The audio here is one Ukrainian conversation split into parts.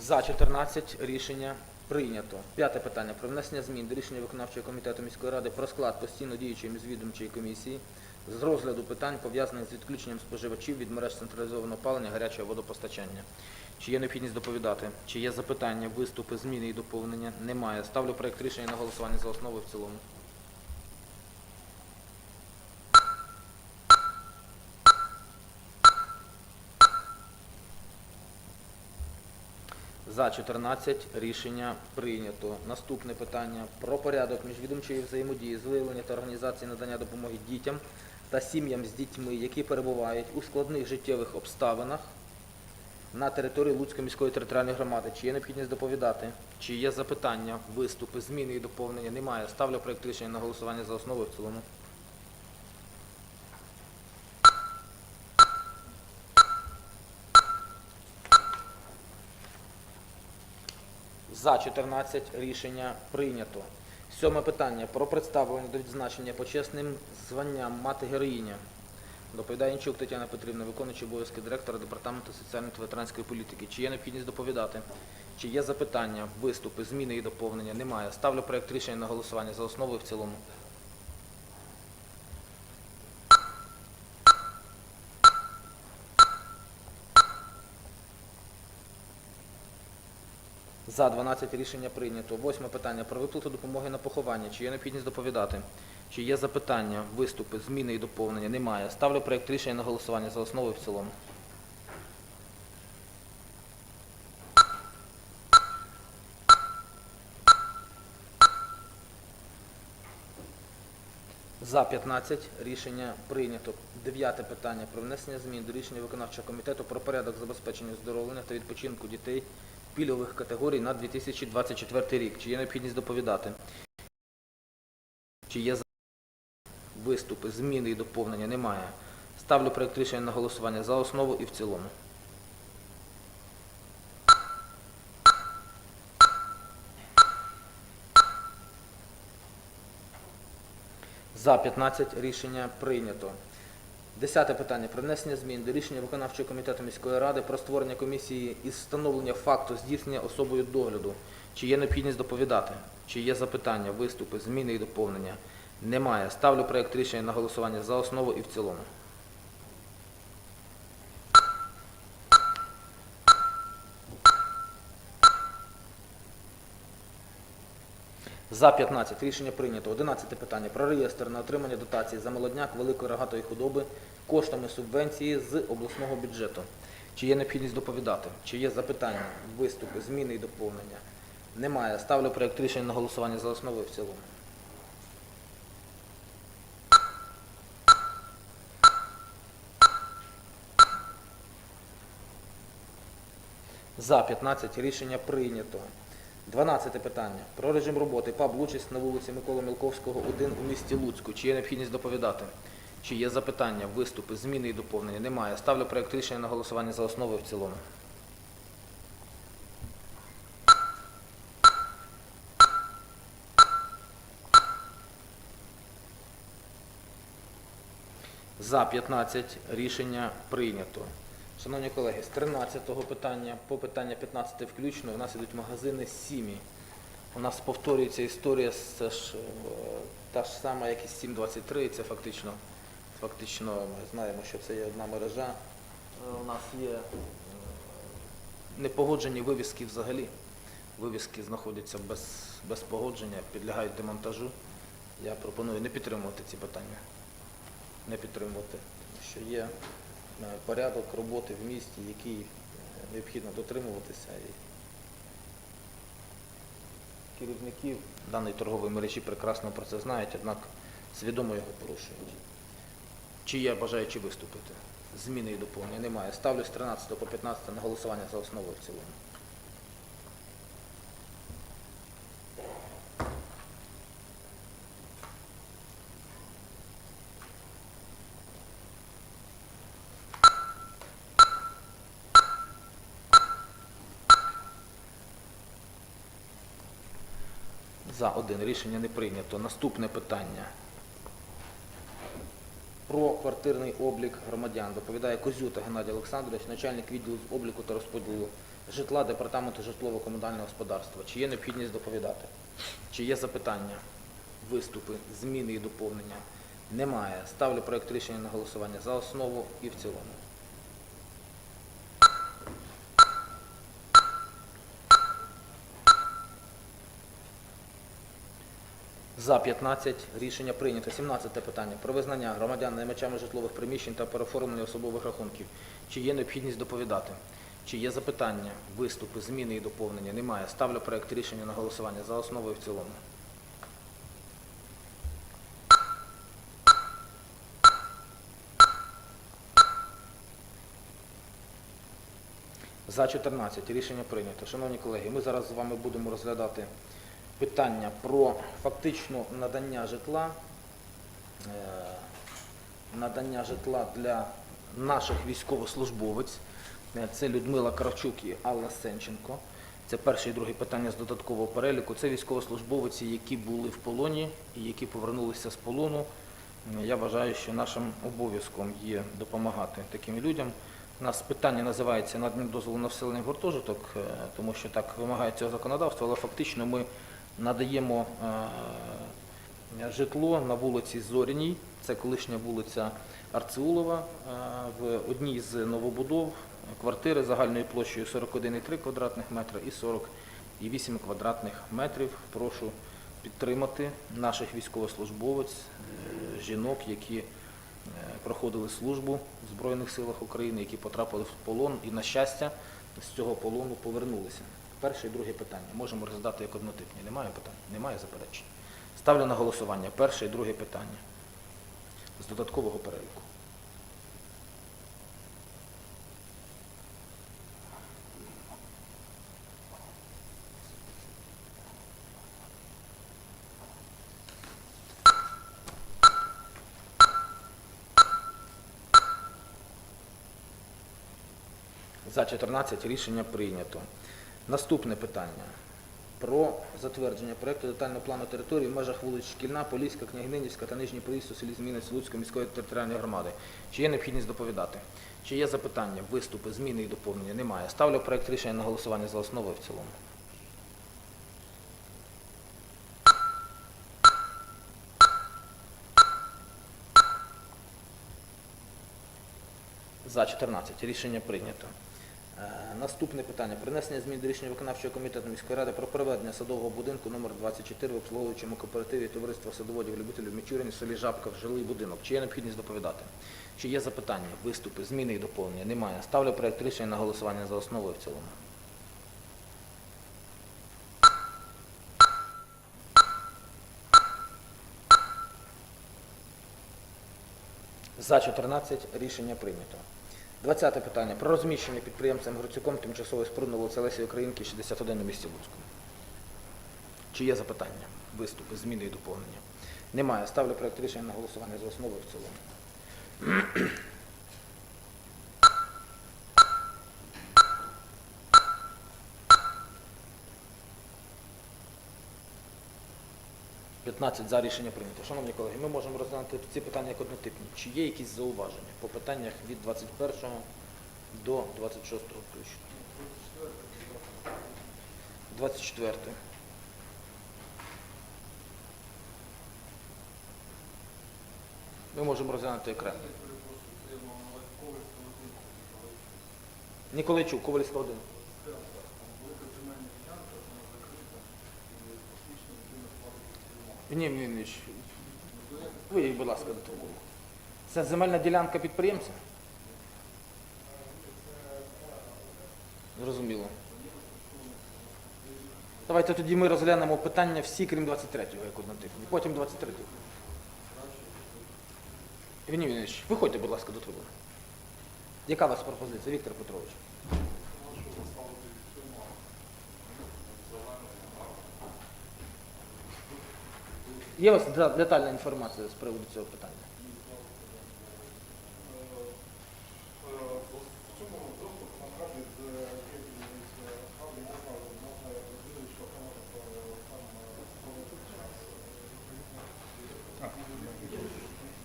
За 14 рішення прийнято. П'яте питання про внесення змін до рішення виконавчого комітету міської ради про склад постійно діючої міжвідомчої комісії з розгляду питань, пов'язаних з відключенням споживачів від мереж централізованого опалення гарячого водопостачання. Чи є необхідність доповідати? Чи є запитання, виступи, зміни і доповнення? Немає. Ставлю проект рішення на голосування за основу і в цілому. За 14 рішення прийнято. Наступне питання про порядок міжвідомчої взаємодії з виявлення та організації надання допомоги дітям та сім'ям з дітьми, які перебувають у складних життєвих обставинах на території Луцької міської територіальної громади. Чи є необхідність доповідати? Чи є запитання, виступи, зміни і доповнення? Немає. Ставлю проект рішення на голосування за основу і в цілому. За 14 рішення прийнято. Сьоме питання про представлення до відзначення почесним званням мати героїня. Доповідає Інчук Тетяна Петрівна, виконуючи обов'язки директора департаменту соціальної та ветеранської політики. Чи є необхідність доповідати? Чи є запитання, виступи, зміни і доповнення? Немає. Ставлю проект рішення на голосування за основу і в цілому. За 12 рішення прийнято. Восьме питання про виплату допомоги на поховання. Чи є необхідність доповідати? Чи є запитання, виступи, зміни і доповнення? Немає. Ставлю проект рішення на голосування за основу і в цілому. За 15 рішення прийнято. Дев'яте питання про внесення змін до рішення виконавчого комітету про порядок забезпечення оздоровлення та відпочинку дітей пільгових категорій на 2024 рік. Чи є необхідність доповідати? Чи є виступи, зміни і доповнення? Немає. Ставлю проект рішення на голосування за основу і в цілому. За 15 рішення прийнято. Десяте питання про внесення змін до рішення виконавчого комітету міської ради про створення комісії із встановлення факту здійснення особою догляду. Чи є необхідність доповідати? Чи є запитання, виступи, зміни і доповнення? Немає. Ставлю проєкт рішення на голосування за основу і в цілому. За 15 рішення прийнято. 11 питання про реєстр на отримання дотації за молодняк великої рогатої худоби коштами субвенції з обласного бюджету. Чи є необхідність доповідати? Чи є запитання, виступи, зміни і доповнення? Немає. Ставлю проект рішення на голосування за основу і в цілому. За 15 рішення прийнято. 12 питання. Про режим роботи ПАБ «Лучість» на вулиці Миколи Мілковського, 1 у місті Луцьку. Чи є необхідність доповідати? Чи є запитання, виступи, зміни і доповнення? Немає. Ставлю проект рішення на голосування за основу в цілому. За 15 рішення прийнято. Шановні колеги, з 13-го питання по питання 15 включно у нас ідуть магазини сім'ї. У нас повторюється історія це ж, е, та ж сама, як і 723, це фактично, фактично ми знаємо, що це є одна мережа. Е, У нас є е, непогоджені вивіски взагалі. Вивіски знаходяться без, без погодження, підлягають демонтажу. Я пропоную не підтримувати ці питання не підтримувати, тому що є порядок роботи в місті, який е, необхідно дотримуватися. І керівники даної торгової мережі прекрасно про це знають, однак свідомо його порушують. Чи є бажаючі виступити? Зміни і доповнення немає. Ставлю з 13 по 15 на голосування за основу в цілому. За один рішення не прийнято. Наступне питання. про квартирний облік громадян. Доповідає Козюта Геннадій Олександрович, начальник відділу з обліку та розподілу житла Департаменту житлово-комунального господарства. Чи є необхідність доповідати? Чи є запитання, виступи, зміни і доповнення? Немає. Ставлю проект рішення на голосування за основу і в цілому. За 15 рішення прийнято. 17 питання. Про визнання громадян наймачами житлових приміщень та переоформлення особових рахунків. Чи є необхідність доповідати? Чи є запитання, виступи, зміни і доповнення? Немає. Ставлю проект рішення на голосування за основу і в цілому. За 14 рішення прийнято. Шановні колеги, ми зараз з вами будемо розглядати питання про фактично надання житла, е, надання житла для наших військовослужбовиць. Е, Це Людмила Кравчук і Алла Сенченко. Це перше і друге питання з додаткового переліку. Це військовослужбовиці, які були в полоні і які повернулися з полону. Е, Я вважаю, що нашим обов'язком є допомагати таким людям. У нас питання називається надання дозволу на вселення в гуртожиток, тому що так вимагає цього законодавства, але фактично ми надаємо е, житло на вулиці Зоряній, це колишня вулиця Арцеулова, е, в одній з новобудов квартири загальною площею 41,3 квадратних метра і 40,8 квадратних метрів. Прошу підтримати наших військовослужбовець, е, жінок, які проходили службу в Збройних силах України, які потрапили в полон і, на щастя, з цього полону повернулися. Перше і друге питання. Можемо розглядати як однотипні. Немає питань? Немає заперечень. Ставлю на голосування перше і друге питання з додаткового переліку. За 14 рішення прийнято. Наступне питання про затвердження проекту детального плану території в межах вулиць Шкільна, Поліська, Княгининівська та Нижній Приїзд у селі Змінець Луцької міської територіальної громади. Чи є необхідність доповідати? Чи є запитання, виступи, зміни і доповнення? Немає. Ставлю проект рішення на голосування за основу в цілому. За 14. Рішення прийнято. Е, Наступне питання. Принесення змін до рішення виконавчого комітету міської ради про проведення садового будинку номер 24 в обслуговуючому кооперативі товариства садоводів любителів Мічурин селі Жабка в жилий будинок. Чи є необхідність доповідати? Чи є запитання, виступи, зміни і доповнення? Немає. Ставлю проект рішення на голосування за основу і в цілому. За 14 рішення прийнято. 20 питання. Про розміщення підприємцем Грицюком тимчасової споруди на Українки, 61 у місті Луцьку. Чи є запитання, виступи, зміни і доповнення? Немає. Ставлю проєкт рішення на голосування за основу в цілому. «15 за рішення прийнято. Шановні колеги, ми можемо розглянути ці питання як однотипні. Чи є якісь зауваження по питаннях від 21 до 26 включно? 24. Ми можемо розглянути окремо. Ніколайчук, Ковальська 1. Ні, ні, ні. Вийдіть, будь ласка, до того. Це земельна ділянка підприємця? Зрозуміло. Давайте тоді ми розглянемо питання всі, крім 23-го, як однотипні. Потім 23-го. Євгеній Євгенович, виходьте, будь ласка, до трибуни. Яка у вас пропозиція, Віктор Петрович? Є у вас детальна інформація з приводу цього питання?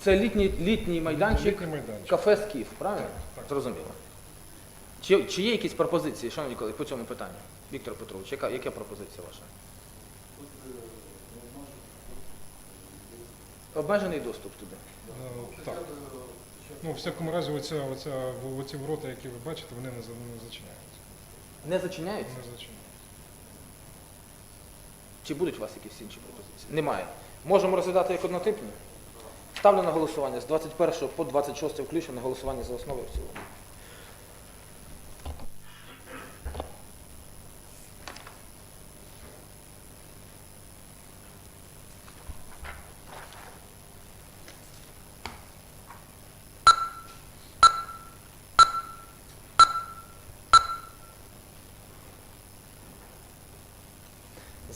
Це літній, літній майданчик, Літній майданчик. кафе Скіф, правильно? Так, так. Зрозуміло. Чи, чи є якісь пропозиції, шановні колеги, по цьому питанню? Віктор Петрович, яка, яка пропозиція ваша? Обмежений доступ туди. Е, Так. Ну, в всякому разі, оця, оця, оці ворота, які ви бачите, вони не, за- не зачиняються. Не зачиняється? Не зачиняються. Чи будуть у вас якісь інші пропозиції? Немає. Можемо розглядати як однотипні? Ставлю на голосування з 21 по 26 включно на голосування за основу і в цілому.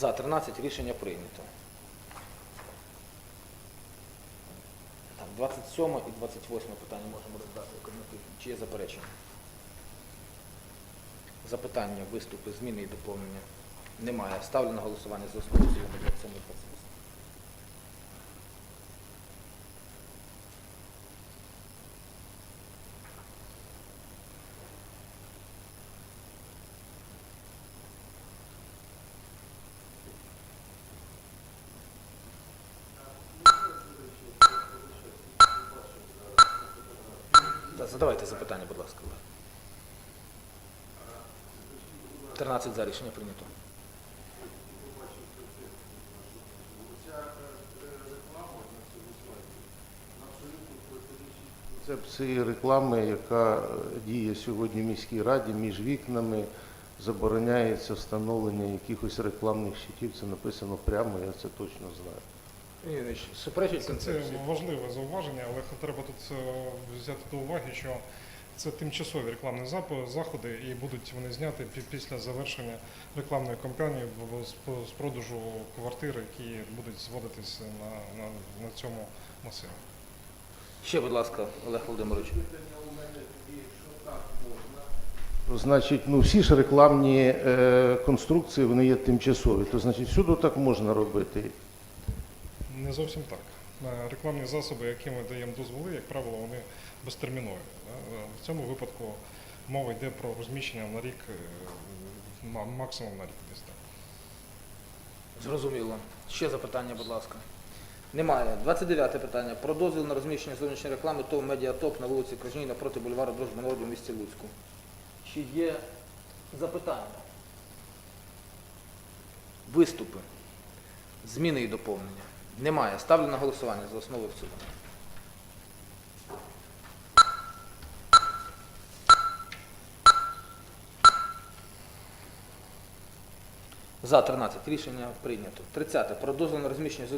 За 13 рішення прийнято. Так, 27 і 28 питання можемо роздати. Чи є заперечення? Запитання, виступи, зміни і доповнення? Немає. Ставлю на голосування за основу в 27 28. Та, задавайте запитання, будь ласка. 13 за рішення прийнято. Це цієї реклами, яка діє сьогодні в міській раді між вікнами, забороняється встановлення якихось рекламних щитів. Це написано прямо, я це точно знаю. Це, це важливе зауваження, але треба тут е, взяти до уваги, що це тимчасові рекламні заходи і будуть вони зняті після завершення рекламної кампанії з з продажу квартир, які будуть зводитися на, на, на цьому масиві. Ще, будь ласка, Олег Володимирович. Значить, ну всі ж рекламні е, конструкції вони є тимчасові. То значить, всюди так можна робити. Не зовсім так. Е, Рекламні засоби, які ми даємо дозволи, як правило, вони безтермінові. Е, В цьому випадку мова йде про розміщення на рік, е, максимум на рік десь так. Зрозуміло. Ще запитання, будь ласка. Немає. 29 питання. Про дозвіл на розміщення зовнішньої реклами ТОВ Медіатоп на вулиці Крижній напроти бульвару Дружби народів в місті Луцьку. Чи є запитання? Виступи? Зміни і доповнення? Немає. Ставлю на голосування за основу в цілому. За 13 рішення прийнято. 30. Про дозвіл розміщення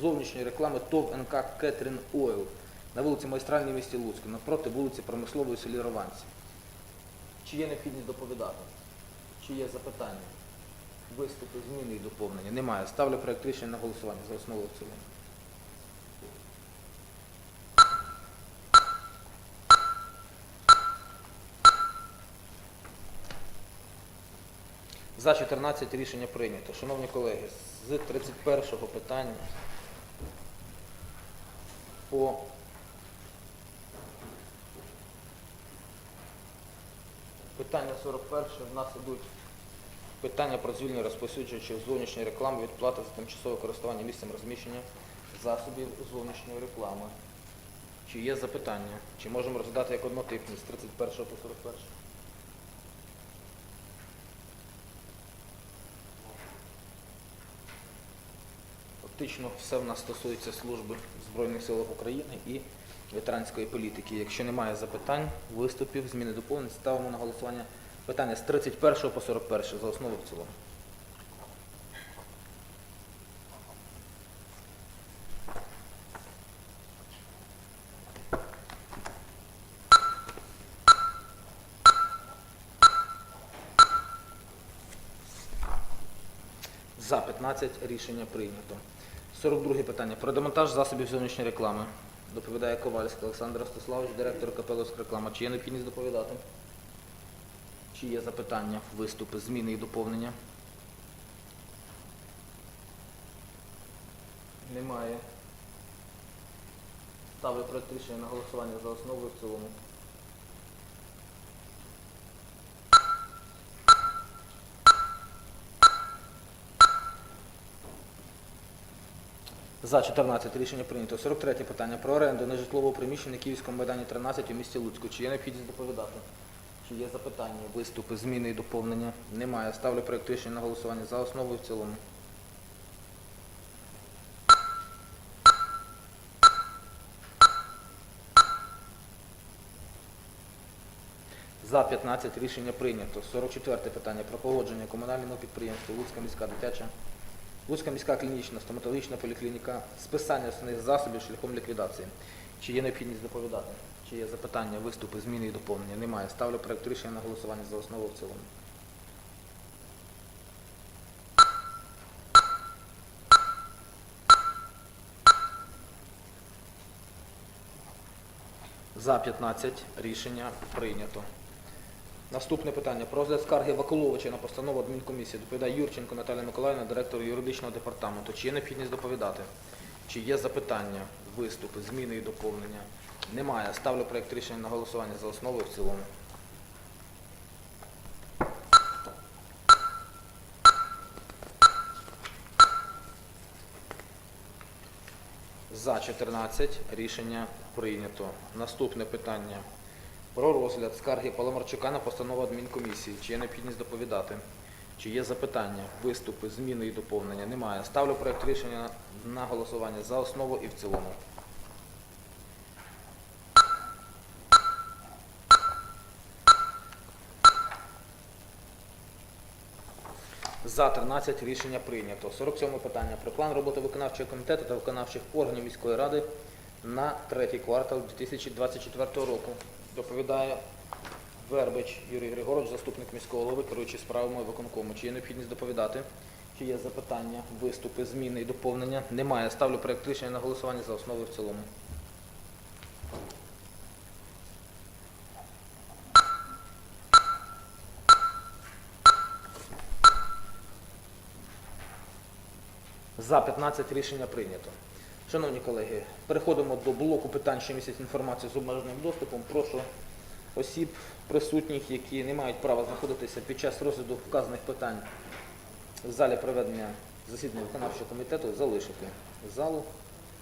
зовнішньої е, реклами ТОВ НК Кетрін Ойл на вулиці Майстральній місті Луцьку, навпроти вулиці Промислової в селі Рованці. Чи є необхідність доповідати? Чи є запитання? Виступи, зміни і доповнення? Немає. Ставлю проект рішення на голосування за основу в цілому. За 14 рішення прийнято. Шановні колеги, з 31 питання по питання 41 в нас ідуть питання про звільнення розповсюджувачів зовнішньої реклами від плати за тимчасове користування місцем розміщення засобів зовнішньої реклами. Чи є запитання? Чи можемо розглядати як однотипні з 31 по 41? Фактично все в нас стосується служби Збройних силах України і ветеранської політики. Якщо немає запитань, виступів, зміни доповнень, ставимо на голосування питання з 31 по 41 за основу в цілому. За 15 рішення прийнято. 42 питання. Про демонтаж засобів зовнішньої реклами. Доповідає Ковальський Олександр Ростиславович, директор КП «Луцька реклама. Чи є необхідність доповідати? Чи є запитання, виступи, зміни і доповнення? Немає. Ставлю проект рішення на голосування за основу і в цілому. За 14 рішення прийнято. 43 питання про оренду нежитлового приміщення на Київському майдані 13 у місті Луцьку. Чи є необхідність доповідати? Чи є запитання, виступи, зміни і доповнення? Немає. Ставлю проект рішення на голосування за основу і в цілому. За 15 рішення прийнято. 44 питання про погодження комунальному підприємству Луцька міська дитяча, Луцька міська клінічна стоматологічна поліклініка, списання основних засобів шляхом ліквідації. Чи є необхідність доповідати? Чи є запитання, виступи, зміни і доповнення? Немає. Ставлю проект рішення на голосування за основу в цілому. За 15 рішення прийнято. Наступне питання. Про розгляд скарги Вакуловича на постанову адмінкомісії. Доповідає Юрченко Наталія Миколаївна, директор юридичного департаменту. Чи є необхідність доповідати? Чи є запитання, виступи, зміни і доповнення? Немає. Ставлю проєкт рішення на голосування за основу і в цілому. За 14 рішення прийнято. Наступне питання. Про розгляд скарги Паламарчука на постанову адмінкомісії. Чи є необхідність доповідати? Чи є запитання, виступи, зміни і доповнення? Немає. Ставлю проект рішення на голосування за основу і в цілому. За 13 рішення прийнято. 47 питання. Про план роботи виконавчого комітету та виконавчих органів міської ради на третій квартал 2024 року. Доповідає Вербич Юрій Григорович, заступник міського голови, керуючий справами виконкому. Чи є необхідність доповідати? Чи є запитання, виступи, зміни і доповнення? Немає. Ставлю проект рішення на голосування за основу і в цілому. За 15 рішення прийнято. Шановні колеги, переходимо до блоку питань, що містять інформацію з обмеженим доступом. Прошу осіб присутніх, які не мають права знаходитися під час розгляду вказаних питань в залі проведення засідання виконавчого комітету, залишити залу.